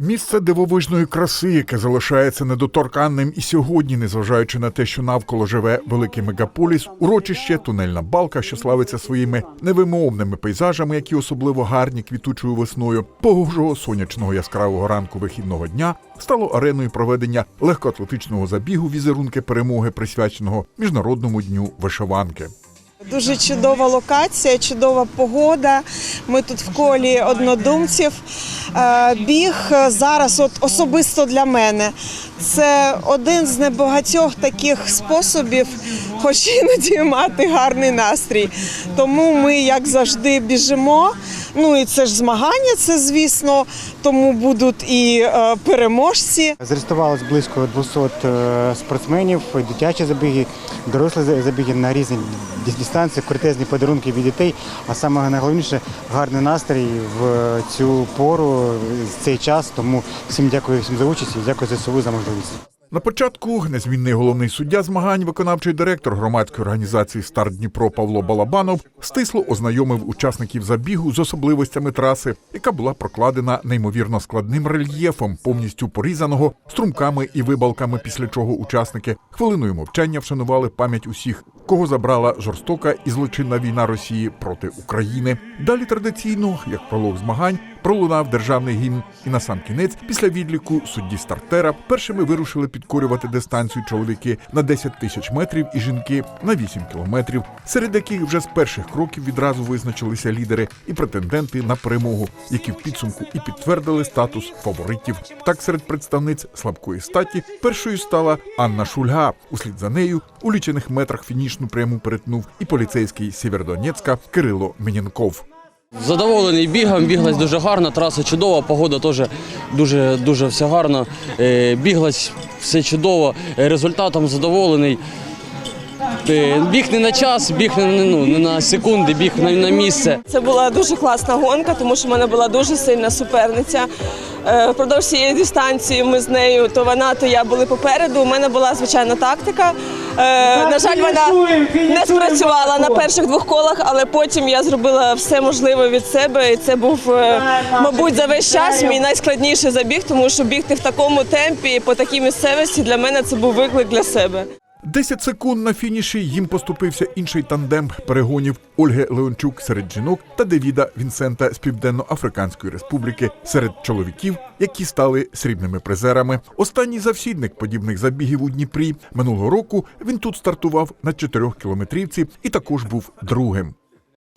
Місце дивовижної краси, яке залишається недоторканним і сьогодні, незважаючи на те, що навколо живе великий мегаполіс, урочище тунельна балка, що славиться своїми невимовними пейзажами, які особливо гарні квітучою весною, погожого сонячного яскравого ранку вихідного дня стало ареною проведення легкоатлетичного забігу візерунки перемоги, присвяченого міжнародному дню вишиванки. Дуже чудова локація, чудова погода. Ми тут в колі однодумців. Е, Біг зараз, от особисто для мене, це один з небагатьох таких способів, хоч іноді мати гарний настрій. Тому ми, як завжди, біжимо. Ну і це ж змагання, це звісно. Тому будуть і е, переможці. Зареєструвалось близько 200 е, спортсменів, дитячі забіги, дорослі забіги на різні дистанції, крутезні подарунки від дітей. А саме найголовніше гарний настрій в цю пору, в цей час. Тому всім дякую всім за участь і дякую ЗСУ за можливість. На початку незмінний головний суддя змагань, виконавчий директор громадської організації Старт Дніпро Павло Балабанов стисло ознайомив учасників забігу з особливостями траси, яка була прокладена неймовірно складним рельєфом, повністю порізаного струмками і вибалками. Після чого учасники хвилиною мовчання вшанували пам'ять усіх, кого забрала жорстока і злочинна війна Росії проти України. Далі традиційно, як пролог змагань, пролунав державний гімн, і на сам кінець, після відліку судді стартера, першими вирушили підкорювати дистанцію чоловіки на 10 тисяч метрів і жінки на 8 кілометрів, серед яких вже з перших кроків відразу визначилися лідери і претенденти на перемогу, які в підсумку і підтвердили статус фаворитів. Так, серед представниць слабкої статі першою стала Анна Шульга. Услід за нею у лічених метрах фінішну пряму перетнув і поліцейський Сєвєродонецька Кирило Менінков. Задоволений бігом, біглась дуже гарно, траса чудова, погода теж дуже, дуже все гарно. Е, Біглась все чудово, е, результатом задоволений. Е, Біг не на час, біг не, ну, не на секунди, біг на, на місце. Це була дуже класна гонка, тому що в мене була дуже сильна суперниця. Впродовж цієї дистанції ми з нею, то вона, то я були попереду. У мене була звичайна тактика. Е, На жаль, вона не спрацювала на перших двох колах, але потім я зробила все можливе від себе. І це був, е, мабуть, за весь час мій найскладніший забіг, тому що бігти в такому темпі по такій місцевості для мене це був виклик для себе. 10 секунд на фініші їм поступився інший тандем перегонів Ольги Леончук серед жінок та Девіда Вінсента з Південно-Африканської Республіки серед чоловіків, які стали срібними призерами. Останній завсідник подібних забігів у Дніпрі минулого року він тут стартував на 4 кілометрівці і також був другим.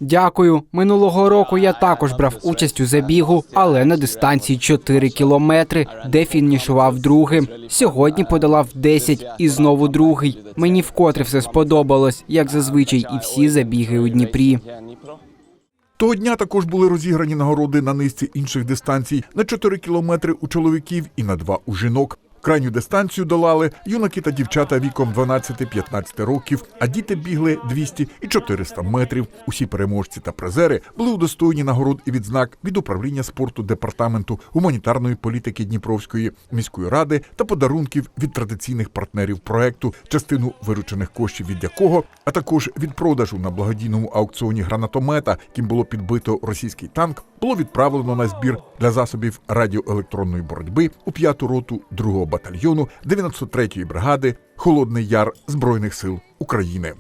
Дякую. Минулого року я також брав участь у забігу, але на дистанції 4 кілометри, де фінішував другим. Сьогодні подолав 10 і знову другий. Мені вкотре все сподобалось, як зазвичай, і всі забіги у Дніпрі. Того дня також були розіграні нагороди на низці інших дистанцій на 4 кілометри у чоловіків і на 2 у жінок. Крайню дистанцію долали юнаки та дівчата віком 12-15 років, а діти бігли 200 і 400 метрів. Усі переможці та призери були удостоєні нагород і відзнак від управління спорту департаменту гуманітарної політики Дніпровської міської ради та подарунків від традиційних партнерів проекту, частину виручених коштів від якого, а також від продажу на благодійному аукціоні гранатомета, яким було підбито російський танк, було відправлено на збір для засобів радіоелектронної боротьби у п'яту роту 2-го батальйону 93-ї бригади Холодний Яр Збройних сил України.